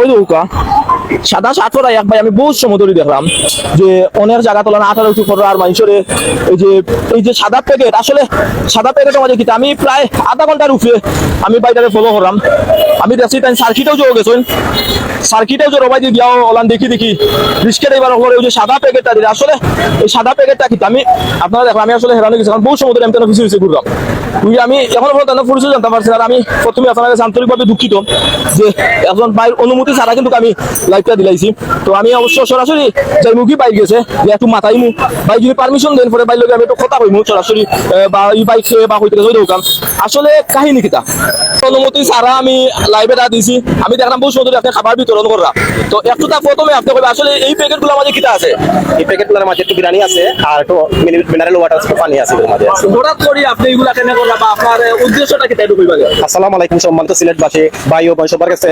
ওই নৌকা সাদা সাত এক ভাই, আমি বহুত সময় দেখলাম যে অনেক জায়গা তোলা আঠারো উঁচু আর মানুষের এই যে এই যে সাদা প্যাকেট আসলে সাদা প্যাকেট আমাদের কিন্তু আমি প্রায় আধা ঘণ্টার উপরে আমি বাইরে ফলো করলাম। আমি দেখছি তাই সার্কিটেও যোগ গেছেন সার্কিটেও যে রবাই দিয়ে দিয়াও ওলান, দেখি দেখি। রিস্কের এবার ওই যে সাদা প্যাকেটটা দিলে। আসলে এই সাদা প্যাকেটটা কিতা আমি আপনারা দেখলাম আমি আসলে হেরানো গেছি কারণ বহু সময় ধরে আমি তেন ফিসে ফিসে ঘুরলাম তুই আমি এখনও পর্যন্ত তেন পরিচয় জানতে পারছি আর আমি প্রথমে আপনার কাছে আন্তরিকভাবে দুঃখিত যে একজন ভাইয়ের অনুমতি ছাড়া কিন্তু আমি লাইভটা দিলাইছি। তো আমি অবশ্য সরাসরি যাই মুখই বাইক গেছে। যে একটু মাথায় মু ভাই যদি পারমিশন দেন পরে বাইর লগে আমি একটু কথা কইমু সরাসরি বা এই বাইক সে বা হইতে গেছে দোকান আসলে কাহিনী কিতা অনুমতি ছাড়া আমি লাইভে দিছি। আমি দেখলাম বহু সুন্দর আপনি খাবার বিতরণ করা তো একটু তা প্রথমে আপনি কইবেন আসলে এই আমাদের কিতা আছে? এই প্যাকেটগুলোর মাঝে একটু বিরিয়ানি আছে আর একটু মিনারেল ওয়াটার পানি আছে এর মাঝে হঠাৎ করে আপনি এগুলা কেন করলা বা আপনার উদ্দেশ্যটা একটু কইবা আসসালামু আলাইকুম সম্মানিত সিলেটবাসী ভাই ও বোন সবার কাছে।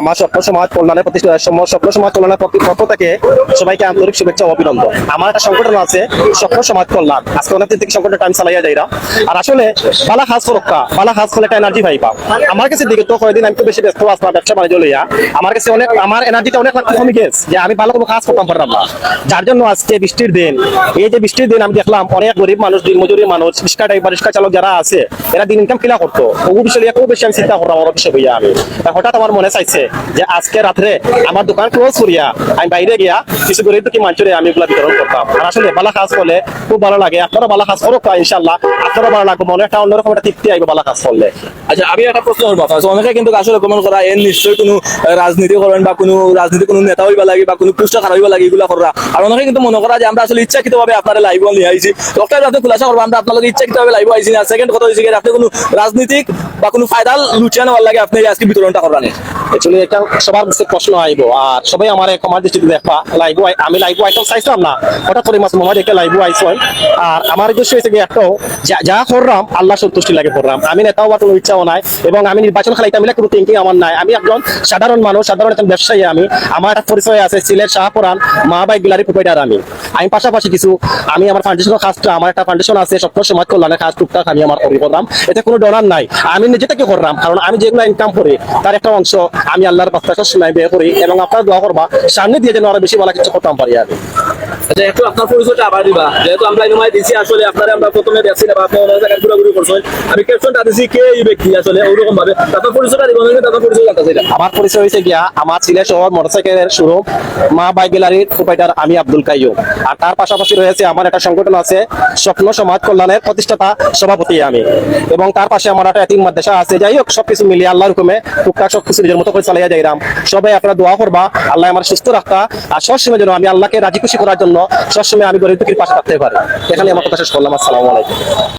আমার স্বপ্ন সমাজ কল্যাণের প্রতিষ্ঠা স্বপ্ন সমাজ কল্যাণের পক্ষ থেকে সবাইকে আন্তরিক শুভেচ্ছা ও অভিনন্দন। আমার একটা সংগঠন আছে স্বপ্ন সমাজ কল্যাণ। আজকে অনেক দিন থেকে সংগঠনের টাইম চালাইয়া যাইরা। আর আসলে বালা খাস ফরক্কা বালা খাস করলে একটা এনার্জি পাইবা আমার কাছে দিকে তো কয়েকদিন আমি তো বেশি ব্যস্ত আসলাম ব্যবসা বাণিজ্য লইয়া। আমার কাছে অনেক আমার এনার্জিটা অনেক কমে গেছে। যে আমি ভালো কোনো কাজ করতাম পারলাম না। যার জন্য আজকে বৃষ্টির দিন এই যে বৃষ্টির দিন আমি দেখলাম অনেক গরিব মানুষ দিনমজুরি মানুষ রিক্সা ড্রাইভার রিক্সা চালক যারা আছে এরা দিন ইনকাম করতো। খুব বেশি আমি চিন্তা বিষয় আমি। হঠাৎ আমার মনে চাইছে যে আজকে রাত্রে আমার দোকান ক্লোজ করিয়া আমি বাইরে গিয়া কিছু গরিব মানুষের আমি এগুলা বিতরণ করতাম। আর আসলে বালা কাজ করলে খুব ভালো লাগে। আপনারা বালা কাজ করো ইনশাল্লাহ আপনারা ভালো লাগবে। মনে একটা অন্যরকম একটা তৃপ্তি আইবে বালা কাজ করলে। আচ্ছা আমি একটা প্রশ্ন করব অনেকে কিন্তু আসলে কমেন্ট করা এর নিশ্চয়ই কোনো আহ, রাজনীতি করেন বা কোনো রাজনীতি কোনো নেতা হইবা লাগে বা কোনো পুষ্ট খারাপ হইবা লাগে এগুলো করা আর অনেকে কিন্তু মনে করা যে আমরা আসলে ইচ্ছাকৃতভাবে আপনার লাইভ নিয়ে আইছি ডক্টর আপনি খুলাসা করব আমরা আপনার ইচ্ছাকৃতভাবে লাইভ আইছি না। সেকেন্ড কথা হয়েছে আপনি কোনো রাজনীতিক বা কোনো ফায়দা নেওয়ার লাগে আপনি আজকে বিতরণটা করান অ্যাকচুয়ালি এটা সবার কাছে প্রশ্ন আইবো আর সবাই আমার কমার দৃষ্টিতে দেখবা লাইভ আমি লাইভ আইটেম চাইছিলাম না। হঠাৎ করে মাস মোহাম্মদ একটা লাইভ আইস আর আমার উদ্দেশ্য হয়েছে কি, একটাও, যা- করলাম, আল্লাহ সন্তুষ্টি লাগে করলাম। আমি নেতাও বা কোনো ইচ্ছাও নাই, এবং আমি নির্বাচন খালাইতে মিলে কোনো থিঙ্কিং আমার নাই। আমি একজন সাধারণ মানুষ, সাধারণ একজন ব্যবসায়ী আমি। আমার একটা পরিচয় আছে, সিলেট শাহপুরান মা বাই গিলারি প্রোপাইটার আমি। আমি পাশাপাশি কিছু, আমি আমার ফাউন্ডেশনের কাজটা আমার একটা ফাউন্ডেশন আছে, স্বপ্ন সমাজ কল্যাণের কাজ, টুকটাক আমি আমার করি করলাম এতে কোনো ডরার নাই। আমি থেকে করলাম? কারণ আমি যেগুলো ইনকাম করি তার একটা অংশ আমি আল্লাহর পাঁচটা সময় ব্যয় করি এবং আপনার দোয়া করবা সামনে দিয়ে যেন আরও বেশি ভালো কিছু করতাম পারি আমি। আচ্ছা আপনার পরিচয়টা আবার দিবা। যেহেতু আমরা ইনভাইট দিছি আসলে আপনারা আমরা প্রথমে দেখছি না আপনি অনেক জায়গায় ঘুরাঘুরি করছেন। আমি ক্যাপশনটা দিছি কে এই ব্যক্তি আসলে? ওরকম ভাবে তারপর পরিচয়টা দিব আমি তারপর পরিচয় জানতে চাইলাম। আমার পরিচয় হয়েছে গিয়া আমার সিলেট শহর মোটরসাইকেলের শোরুম মা বাইক গ্যালারির প্রোপাইটার আমি আব্দুল কাইয়ুম। আর তার পাশাপাশি রয়েছে আমার একটা সংগঠন আছে স্বপ্ন সমাজ কল্যাণের প্রতিষ্ঠাতা সভাপতি আমি। এবং তার পাশে আমার একটা এতিম মাদ্রাসা আছে, যাই হোক, সবকিছু মিলিয়ে আল্লাহর হুকুমে টুকটাক সবকিছু নিজের মতো করে চালাইয়া যাইরাম সবাই আপনারা দোয়া করবা, আল্লাহ আমার সুস্থ রাখতা, আর সবসময় যেন আমি আল্লাহকে রাজি খুশি করার জন্য সবসময় আমি গরিব পাশে থাকতে পারি। এখানে আমার কথা শেষ করলাম, আসসালামু আলাইকুম।